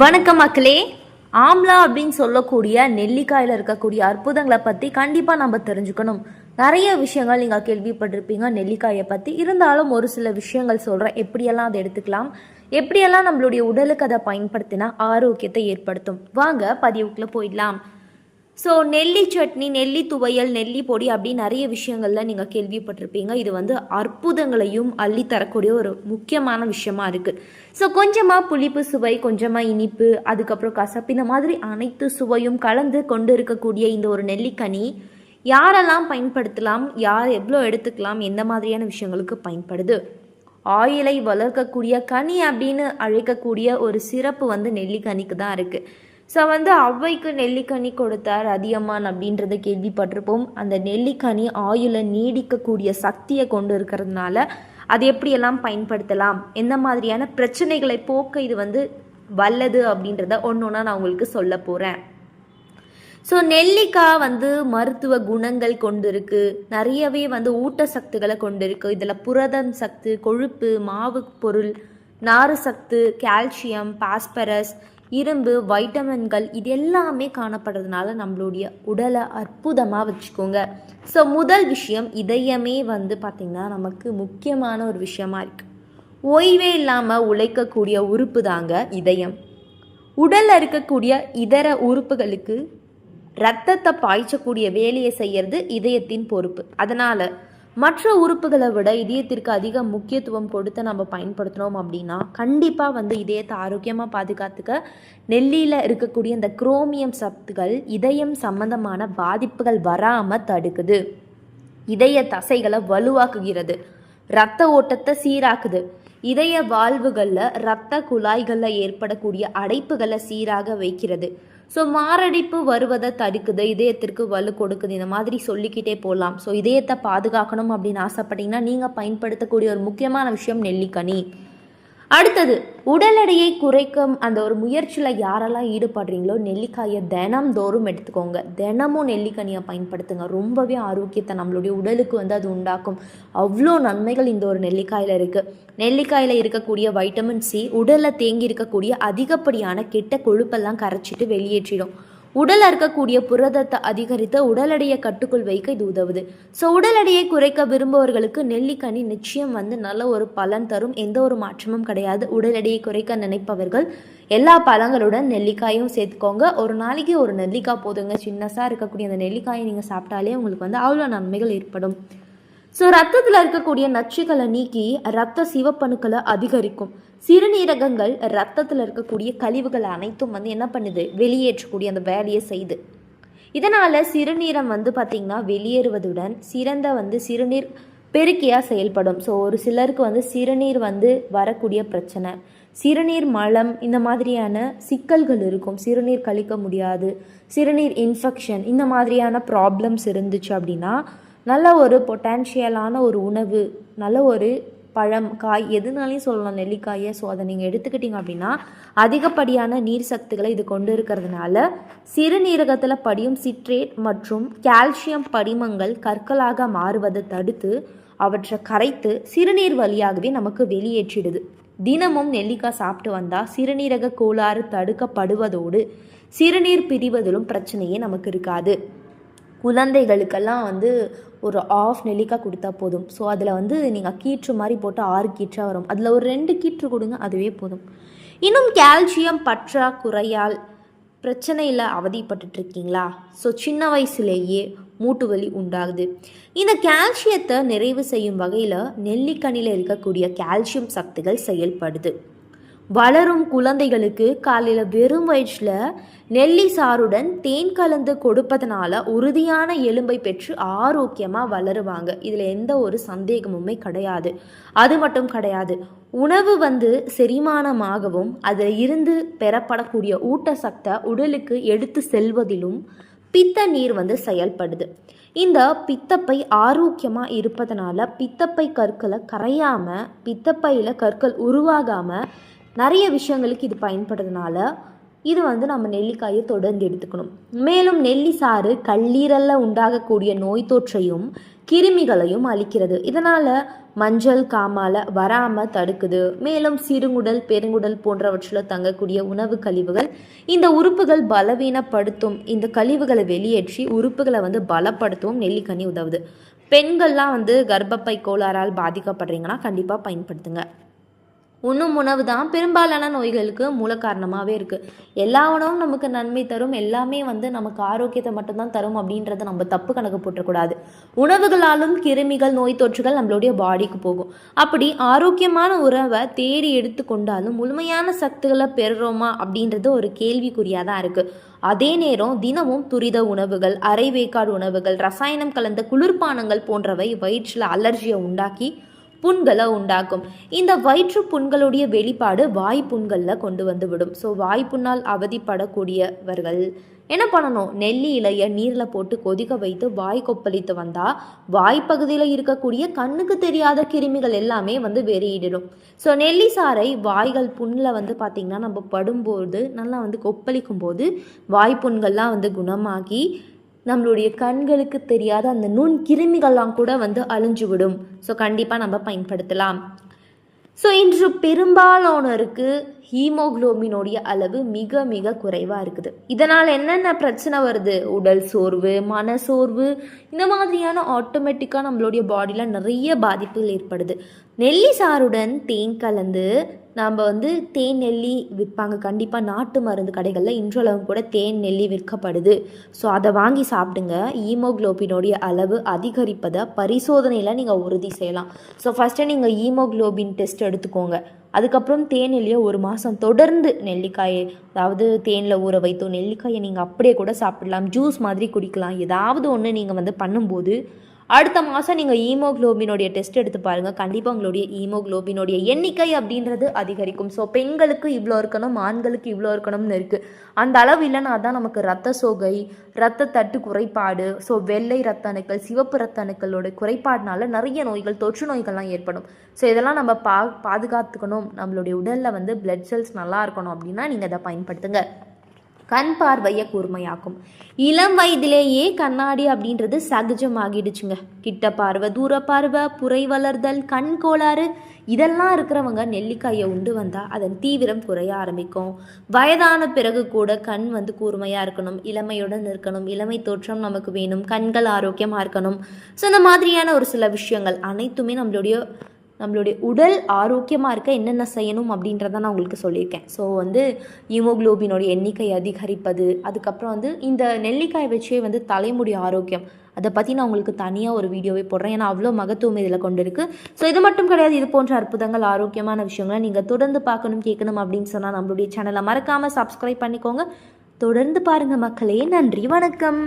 வணக்கம் மக்களே. ஆம்லா அப்படின்னு சொல்லக்கூடிய நெல்லிக்காயில் இருக்கக்கூடிய அற்புதங்களை பற்றி கண்டிப்பாக நம்ம தெரிஞ்சுக்கணும். நிறைய விஷயங்கள் நீங்கள் கேள்விப்பட்டிருப்பீங்க நெல்லிக்காயை பற்றி இருந்தாலும் ஒரு சில விஷயங்கள் சொல்கிறேன் எப்படியெல்லாம் அதை எடுத்துக்கலாம்? எப்படியெல்லாம் நம்மளுடைய உடலுக்கு அதை பயன்படுத்தினா ஆரோக்கியத்தை ஏற்படுத்தும்? வாங்க பதிவுக்குள்ளே போயிடலாம். ஸோ நெல்லி சட்னி நெல்லி துவையல் நெல்லி பொடி அப்படி நிறைய விஷயங்கள்ல நீங்கள் கேள்விப்பட்டிருப்பீங்க. இது வந்து அற்புதங்களையும் அள்ளி தரக்கூடிய ஒரு முக்கியமான விஷயமா இருக்குது ஸோ கொஞ்சமாக புளிப்பு சுவை கொஞ்சமாக இனிப்பு அதுக்கப்புறம் கசப்பு இந்த மாதிரி அனைத்து சுவையும் கலந்து கொண்டு இருக்கக்கூடிய இந்த ஒரு நெல்லிக்கனி யாரெல்லாம் பயன்படுத்தலாம் யார் எவ்வளோ எடுத்துக்கலாம் எந்த மாதிரியான விஷயங்களுக்கு பயன்படுது? ஆயிலை வளர்க்கக்கூடிய கனி அப்படின்னு அழைக்கக்கூடிய ஒரு சிறப்பு வந்து நெல்லிக்கனிக்கு தான் இருக்குது ஸோ வந்து ஔவைக்கு நெல்லிக்கனி கொடுத்தார் அதியமான் அப்படின்றத கேள்விப்பட்டிருப்போம். அந்த நெல்லிக்கனி ஆயுளை நீடிக்கக்கூடிய சக்தியை கொண்டு இருக்கிறதுனால அது எப்படியெல்லாம் பயன்படுத்தலாம்? எந்த மாதிரியான பிரச்சனைகளை போக்க இது வந்து வல்லது அப்படின்றத ஒன்று ஒன்றா நான் உங்களுக்கு சொல்ல போகிறேன் ஸோ நெல்லிக்காய் வந்து மருத்துவ குணங்கள் கொண்டு இருக்கு நிறையவே வந்து ஊட்டச்சத்துக்களை கொண்டு இருக்கு இதில் புரதம் சத்து கொழுப்பு மாவு பொருள் நாறு சத்து கால்சியம் பாஸ்பரஸ் இரும்பு வைட்டமின்கள் இது எல்லாமே காணப்படுறதுனால நம்மளுடைய உடலை அற்புதமாக வச்சுக்கோங்க. ஸோ முதல் விஷயம் இதயமே வந்து பார்த்திங்கன்னா நமக்கு முக்கியமான ஒரு விஷயமா இருக்குது ஓய்வே இல்லாமல் உழைக்கக்கூடிய உறுப்பு தாங்க இதயம். உடலில் இருக்கக்கூடிய இதர உறுப்புகளுக்கு ரத்தத்தை பாய்ச்சக்கூடிய வேலையை செய்கிறது இதயத்தின் பொறுப்பு. அதனால் மற்ற உறுப்புகளை விட இதயத்திற்கு அதிக முக்கியத்துவம் கொடுத்து நம்ம பயன்படுத்தினோம் அப்படின்னா கண்டிப்பாக வந்து இதயத்தை ஆரோக்கியமாக பாதுகாத்துக்க நெல்லியில் இருக்கக்கூடிய இந்த குரோமியம் சத்துகள் இதயம் சம்பந்தமான பாதிப்புகள் வராமல் தடுக்குது. இதய தசைகளை வலுவாக்குகிறது. இரத்த ஓட்டத்தை சீராக்குது. இதய வாழ்வுகளில் இரத்த குழாய்களில் ஏற்படக்கூடிய அடைப்புகளை சீராக வைக்கிறது. ஸோ மாரடைப்பு வருவதை தடுக்குது இதயத்திற்கு வலு கொடுக்குது இந்த மாதிரி சொல்லிக்கிட்டே போகலாம் ஸோ இதயத்தை பாதுகாக்கணும் அப்படின்னு ஆசைப்பட்டீங்கன்னா நீங்கள் பயன்படுத்தக்கூடிய ஒரு முக்கியமான விஷயம் நெல்லிக்கனி. அடுத்தது உடல் எடையை குறைக்கும் அந்த ஒரு முயற்சியில் யாரெல்லாம் ஈடுபடுறீங்களோ நெல்லிக்காயை தினம்தோறும் எடுத்துக்கோங்க. தினமும் நெல்லிக்கனியை பயன்படுத்துங்க. ரொம்பவே ஆரோக்கியத்தை நம்மளுடைய உடலுக்கு வந்து அது உண்டாக்கும். அவ்வளோ நன்மைகள் இந்த ஒரு நெல்லிக்காயில் இருக்குது நெல்லிக்காயில் இருக்கக்கூடிய வைட்டமின் சி உடலில் தேங்கி இருக்கக்கூடிய அதிகப்படியான கெட்ட கொழுப்பெல்லாம் கரைச்சிட்டு வெளியேற்றிடும். உடல் இருக்கக்கூடிய புரதத்தை அதிகரித்து உடல் எடையை கட்டுக்குள் வைக்க இது உதவுது. ஸோ உடல் எடையை குறைக்க விரும்புவர்களுக்கு நெல்லிக்கனி நிச்சயம் வந்து நல்ல ஒரு பலன் தரும். எந்த ஒரு மாற்றமும் கிடையாது. உடல் எடையை குறைக்க நினைப்பவர்கள் எல்லா பழங்களுடன் நெல்லிக்காயும் சேர்த்துக்கோங்க. ஒரு நாளைக்கு ஒரு நெல்லிக்காய் போதுங்க. சின்னஸாக இருக்கக்கூடிய அந்த நெல்லிக்காயை நீங்கள் சாப்பிட்டாலே உங்களுக்கு வந்து அவ்வளோ நன்மைகள் ஏற்படும். ஸோ ரத்தத்தில் இருக்கக்கூடிய நச்சுகளை நீக்கி ரத்த சிவப்பணுக்களை அதிகரிக்கும். சிறுநீரகங்கள் ரத்தத்தில் இருக்கக்கூடிய கழிவுகள் அனைத்தும் வந்து என்ன பண்ணுது? வெளியேற்றக்கூடிய அந்த வேலையை செய்யுது இதனால் சிறுநீரம் வந்து பார்த்திங்கன்னா வெளியேறுவதுடன் சிறந்த வந்து சிறுநீர் பெருக்கியாக செயல்படும். ஸோ ஒரு சிலருக்கு வந்து சிறுநீர் வந்து வரக்கூடிய பிரச்சனை. சிறுநீர் மலம் இந்த மாதிரியான சிக்கல்கள் இருக்கும். சிறுநீர் கழிக்க முடியாது. சிறுநீர் இன்ஃபெக்ஷன் இந்த மாதிரியான ப்ராப்ளம்ஸ் இருந்துச்சு அப்படின்னா நல்ல ஒரு பொட்டான்ஷியலான ஒரு உணவு நல்ல ஒரு பழம் காய் எதுனாலையும் சொல்லலாம் நெல்லிக்காயை. ஸோ அதை நீங்கள் எடுத்துக்கிட்டீங்க அப்படின்னா அதிகப்படியான நீர் சத்துக்களை இது கொண்டு இருக்கிறதுனால சிறுநீரகத்தில் படியும் சிட்ரேட் மற்றும் கால்சியம் படிமங்கள் கற்களாக மாறுவதை தடுத்து அவற்றை கரைத்து சிறுநீர் வழியாகவே நமக்கு வெளியேற்றிடுது. தினமும் நெல்லிக்காய் சாப்பிட்டு வந்தால் சிறுநீரக கோளாறு தடுக்கப்படுவதோடு சிறுநீர் பிரிவதிலும் பிரச்சனையே நமக்கு இருக்காது. குழந்தைகளுக்கெல்லாம் வந்து ஒரு ஆஃப் நெல்லிக்காய் கொடுத்தா போதும். ஸோ அதில் வந்து நீங்கள் கீற்று மாதிரி போட்டு ஆறு கீற்றாக வரும். அதில் ஒரு ரெண்டு கீற்று கொடுங்க அதுவே போதும். இன்னும் கால்சியம் பற்றாக்குறையால் பிரச்சனையில் அவதிப்பட்டு இருக்கீங்களா ஸோ சின்ன வயசுலேயே மூட்டு வலி உண்டாகுது. இந்த கால்சியத்தை நிறைவு செய்யும் வகையில் நெல்லிக்கனியில் இருக்கக்கூடிய கால்சியம் சக்திகள் செயல்படுது. வளரும் குழந்தைகளுக்கு காலையில் வெறும் வயிற்றில் நெல்லி சாறுடன் தேன் கலந்து கொடுப்பதனால உறுதியான எலும்பை பெற்று ஆரோக்கியமாக வளருவாங்க. இதில் எந்த ஒரு சந்தேகமுமே கிடையாது. அது மட்டும் கிடையாது. உணவு வந்து செரிமானமாகவும் அதில் இருந்து பெறப்படக்கூடிய ஊட்டச்சத்தை உடலுக்கு எடுத்து செல்வதிலும் பித்த நீர் வந்து செயல்படுது. இந்த பித்தப்பை ஆரோக்கியமாக இருப்பதனால பித்தப்பை கற்களை கரையாமல் பித்தப்பையில் கற்கள் உருவாகாமல் நிறைய விஷயங்களுக்கு இது பயன்படுறதுனால இது வந்து நம்ம நெல்லிக்காயை தொடர்ந்து எடுத்துக்கணும். மேலும் நெல்லி சாறு கல்லீரலில் உண்டாகக்கூடிய நோய் தொற்றையும் கிருமிகளையும் அளிக்கிறது இதனால் மஞ்சள் காமால வராமல் தடுக்குது. மேலும் சிறுங்குடல் பெருங்குடல் போன்றவற்றில் தங்கக்கூடிய உணவு கழிவுகள் இந்த உறுப்புகள் பலவீனப்படுத்தும். இந்த கழிவுகளை வெளியேற்றி உறுப்புகளை வந்து பலப்படுத்தவும் நெல்லிக்கனி உதவுது. பெண்கள்லாம் வந்து கர்ப்பப்பை கோளாறால் பாதிக்கப்படுறீங்கன்னா கண்டிப்பாக பயன்படுத்துங்க. உண்ணும் உணவு தான் பெரும்பாலான நோய்களுக்கு மூல காரணமாகவே இருக்குது எல்லா உணவும் நமக்கு நன்மை தரும். எல்லாமே வந்து நமக்கு ஆரோக்கியத்தை மட்டும்தான் தரும் அப்படின்றத நம்ம தப்பு கணக்கு போட்டக்கூடாது உணவுகளாலும் கிருமிகள் நோய் தொற்றுகள் நம்மளுடைய பாடிக்கு போகும். அப்படி ஆரோக்கியமான உணவை தேடி எடுத்துக்கொண்டாலும் முழுமையான சத்துக்களை பெறுறோமா அப்படின்றது ஒரு கேள்விக்குறியாக தான் இருக்குது அதே நேரம் தினமும் துரித உணவுகள் அரை வேக்காடு உணவுகள் ரசாயனம் கலந்த குளிர்பானங்கள் போன்றவை வயிற்றில் அலர்ஜியை உண்டாக்கி புண்களை உண்டாக்கும். இந்த வயிற்று புண்களுடைய வெளிப்பாடு வாய் புண்களில் கொண்டு வந்து விடும் ஸோ வாய்ப்புண்ணால் அவதிப்படக்கூடியவர்கள் என்ன பண்ணணும்? நெல்லி இலையை நீரில் போட்டு கொதிக்க வைத்து வாய் கொப்பளித்து வந்தால் வாய்ப்பகுதியில் இருக்கக்கூடிய கண்ணுக்கு தெரியாத கிருமிகள் எல்லாமே வந்து வெறியிடும் ஸோ நெல்லி சாறை வாய்கள் புண்ணில் வந்து பார்த்திங்கன்னா நம்ம படும்போது நல்லா வந்து கொப்பளிக்கும் போது வாய்ப்புண்கள்லாம் வந்து குணமாகி நம்மளுடைய கண்களுக்கு தெரியாத அந்த நுண் கிருமிகள்லாம் கூட வந்து அழிஞ்சு விடும் ஸோ கண்டிப்பாக நம்ம பயன்படுத்தலாம். ஸோ இன்று பெரும்பாலானோருக்கு ஹீமோகுளோபினுடைய அளவு மிக மிக குறைவாக இருக்குது. இதனால் என்னென்ன பிரச்சனை வருது? உடல் சோர்வு மன சோர்வு இந்த மாதிரியான ஆட்டோமேட்டிக்காக நம்மளுடைய பாடியில் நிறைய பாதிப்புகள் ஏற்படுது. நெல்லி சாறுடன் தேன் கலந்து நம்ம வந்து தேன் நெல்லி விற்பாங்க. கண்டிப்பாக நாட்டு மருந்து கடைகளில் இன்றளவு கூட தேன் நெல்லி விற்கப்படுது. ஸோ அதை வாங்கி சாப்பிடுங்க. ஈமோக்ளோபினுடைய அளவு அதிகரிப்பதை பரிசோதனையில் நீங்கள் உறுதி செய்யலாம். ஸோ ஃபஸ்ட்டு நீங்கள் ஈமோக்ளோபின் டெஸ்ட் எடுத்துக்கோங்க. அதுக்கப்புறம் தேன் நெல்லியை ஒரு மாதம் தொடர்ந்து நெல்லிக்காயை அதாவது தேனில் ஊற வைத்தோ நெல்லிக்காயை நீங்கள் அப்படியே கூட சாப்பிடலாம். ஜூஸ் மாதிரி குடிக்கலாம். ஏதாவது ஒன்று நீங்கள் வந்து பண்ணும்போது அடுத்த மாதம் நீங்கள் ஈமோக்ளோபினுடைய டெஸ்ட் எடுத்து பாருங்கள் கண்டிப்பாக உங்களுடைய ஈமோக்ளோபினுடைய எண்ணிக்கை அப்படின்றது அதிகரிக்கும். ஸோ பெண்களுக்கு இவ்வளோ இருக்கணும் ஆண்களுக்கு இவ்வளோ இருக்கணும்னு இருக்குது அந்த அளவு இல்லைனா தான் நமக்கு ரத்த சோகை ரத்த தட்டு குறைபாடு ஸோ வெள்ளை ரத்த அணுக்கள் சிவப்பு ரத்த அணுக்களோட குறைபாடுனால நிறைய நோய்கள் தொற்று நோய்கள்லாம் ஏற்படும். ஸோ இதெல்லாம் நம்ம பா பாதுகாத்துக்கணும். நம்மளுடைய உடலில் வந்து பிளட் செல்ஸ் நல்லா இருக்கணும் அப்படின்னா நீங்கள் இதை பயன்படுத்துங்க. கண் பார்வையை கூர்மையாக்கும். இளம் வயதிலேயே கண்ணாடி அப்படின்றது சகஜமாகிடுச்சுங்க. கிட்ட பார்வை தூர பார்வை புரை வளர்தல் கண் கோளாறு இதெல்லாம் இருக்கிறவங்க நெல்லிக்காயை உண்டு வந்தால் அதன் தீவிரம் குறைய ஆரம்பிக்கும். வயதான பிறகு கூட கண் வந்து கூர்மையாக இருக்கணும் இளமையுடன் இருக்கணும் இளமை தோற்றம் நமக்கு வேணும் கண்கள் ஆரோக்கியமாக இருக்கணும். ஸோ இந்த மாதிரியான ஒரு சில விஷயங்கள் அனைத்துமே நம்மளுடைய நம்மளுடைய உடல் ஆரோக்கியமாக இருக்க என்னென்ன செய்யணும் அப்படின்றத நான் உங்களுக்கு சொல்லியிருக்கேன். ஸோ வந்து ஹீமோக்ளோபினோட எண்ணிக்கை அதிகரிப்பது அதுக்கப்புறம் வந்து இந்த நெல்லிக்காய் வச்சே வந்து தலைமுடி ஆரோக்கியம். அதை பற்றி நான் உங்களுக்கு தனியாக ஒரு வீடியோவே போடுறேன். ஏன்னா அவ்வளோ மகத்துவம் இதில் கொண்டு இருக்குது ஸோ இது மட்டும் கிடையாது. இது போன்ற அற்புதங்கள் ஆரோக்கியமான விஷயங்களை நீங்கள் தொடர்ந்து பார்க்கணும் கேட்கணும் அப்படின்னு சொன்னால் நம்மளுடைய சேனலை மறக்காமல் சப்ஸ்கிரைப் பண்ணிக்கோங்க. தொடர்ந்து பாருங்கள் மக்களே. நன்றி. வணக்கம்.